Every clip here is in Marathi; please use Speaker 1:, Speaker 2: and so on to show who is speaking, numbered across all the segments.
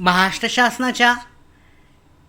Speaker 1: महाराष्ट्र शासनाच्या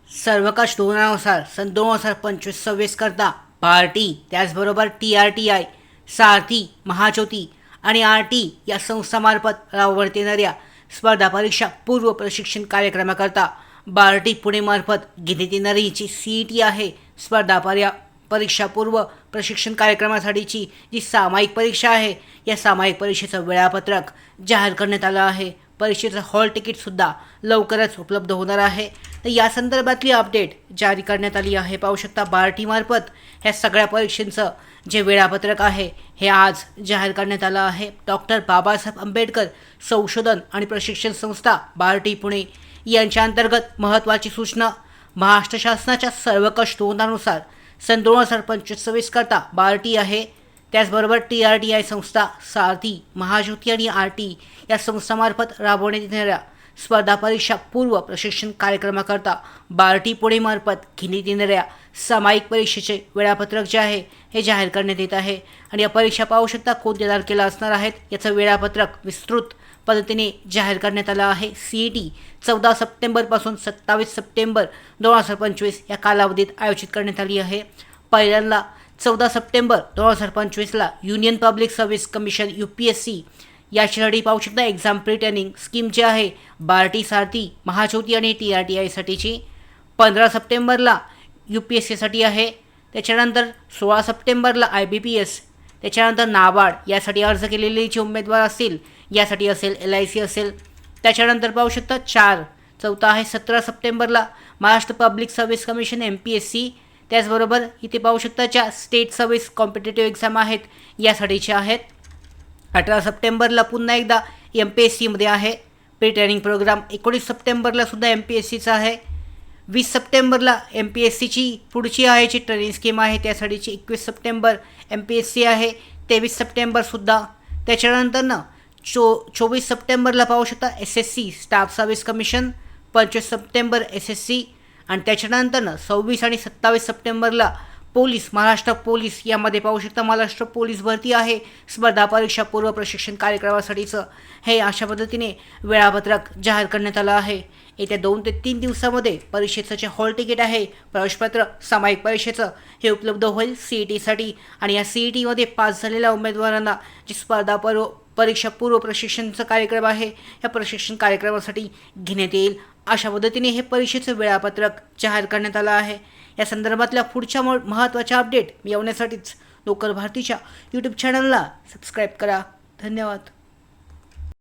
Speaker 1: सर्वकाश धोरणानुसार सन दोन हजार पंचवीस सव्वीस करता पार्टी त्याचबरोबर T R T I Sarathi Mahajyoti आणि आर टी या संस्थामार्फत राबवण्यात येणाऱ्या स्पर्धा परीक्षा पूर्व प्रशिक्षण कार्यक्रमाकरता बार्टी पुणेमार्फत घेण्यात येणारी जी सी ई टी आहे स्पर्धा पर्या परीक्षा पूर्व प्रशिक्षण कार्यक्रमासाठीची जी सामायिक परीक्षा आहे या सामायिक परीक्षेचं वेळापत्रक जाहीर करण्यात आलं आहे. परीक्षेचं हॉल तिकीटसुद्धा लवकरच उपलब्ध होणार आहे. तर या संदर्भातली अपडेट जारी करण्यात आली आहे. पाहू शकता बार्टीमार्फत ह्या सगळ्या परीक्षेंचं जे वेळापत्रक आहे हे आज जाहीर करण्यात आलं आहे. डॉक्टर बाबासाहेब आंबेडकर संशोधन आणि प्रशिक्षण संस्था बार्टी पुणे यांच्या अंतर्गत महत्त्वाची सूचना महाराष्ट्र शासनाच्या सर्वकष धोरणानुसार सन दोन हजार पंचवीस सव्वीस करता बार्टी आहे. त्याचबरोबर टी आर टी आय संस्था सारथी महाज्योती आणि आर टी या संस्थामार्फत राबवण्यात येणाऱ्या स्पर्धा परीक्षा पूर्व प्रशिक्षण कार्यक्रमाकरता बार्टी पुणेमार्फत घेण्यात येणाऱ्या सामायिक परीक्षेचे वेळापत्रक जे आहे हे जाहीर करण्यात येत आहे. आणि या परीक्षा पाहू शकता कोणत्या तारखेला असणार आहेत याचं वेळापत्रक विस्तृत पद्धतीने जाहीर करण्यात आलं आहे. सी ई टी चौदा सप्टेंबरपासून सत्तावीस सप्टेंबर दोन हजार पंचवीस या कालावधीत आयोजित करण्यात आली आहे. पहिल्यांदा चौदा सप्टेंबर दोन हजार पंचवीसला union public service commission U P S C. याच्यासाठी पाहू शकता एक्झाम प्री ट्रेनिंग स्कीम जी आहे बार्टी सारथी महाज्योती आणि टी आर टी आयसाठीची पंधरा सप्टेंबरला यू पी एस सीसाठी आहे त्याच्यानंतर सोळा सप्टेंबरला आय बी पी एस त्याच्यानंतर नाबार्ड यासाठी अर्ज केलेले जे उमेदवार असतील यासाठी असेल एल आय सी असेल. त्याच्यानंतर पाहू शकता चार चौथा आहे सतरा सप्टेंबरला Maharashtra public service commission M P S C. त्याचबरोबर इथे पाहू शकता ज्या स्टेट सर्व्हिस कॉम्पिटेटिव्ह एक्झाम आहेत यासाठीच्या आहेत. अठरा सप्टेंबरला पुन्हा एकदा एम पी एस सीमध्ये आहे. प्री ट्रेनिंग प्रोग्राम एकोणीस सप्टेंबरला सुद्धा एम पी एस सीचा आहे. वीस सप्टेंबरला एम पी एस सीची पुढची आहे जी ट्रेनिंग स्कीम आहे त्यासाठीची एकवीस September M P S C आहे. तेवीस सप्टेंबरसुद्धा त्याच्यानंतर ना चो चोवीस सप्टेंबरला पाहू शकता S S C staff service commission पंचवीस सप्टेंबर एस एस सी आणि त्याच्यानंतरनं सव्वीस आणि सत्तावीस सप्टेंबरला पोलीस महाराष्ट्र पोलीस यामध्ये पाहू शकता महाराष्ट्र पोलीस भरती आहे. स्पर्धा परीक्षा पूर्व प्रशिक्षण कार्यक्रमासाठीचं. हे अशा पद्धतीने वेळापत्रक जाहीर करण्यात आलं आहे. येत्या दोन ते तीन दिवसामध्ये परीक्षेचं जे हॉल तिकीट आहे प्रवेशपत्र सामायिक परीक्षेचं हे उपलब्ध होईल सी ई टीसाठी. आणि या सी ई टीमध्ये पास झालेल्या उमेदवारांना जी स्पर्धा पर्व परीक्षा पूर्व प्रशिक्षणचं कार्यक्रम आहे या प्रशिक्षण कार्यक्रमासाठी घेण्यात येईल. अशा पद्धतीने हे परीक्षेचं वेळापत्रक जाहीर करण्यात आलं आहे. या संदर्भातल्या पुढच्या म महत्त्वाच्या अपडेट मिळवण्यासाठीच लोकल भारतीच्या यूट्यूब चॅनलला सबस्क्राईब करा. धन्यवाद.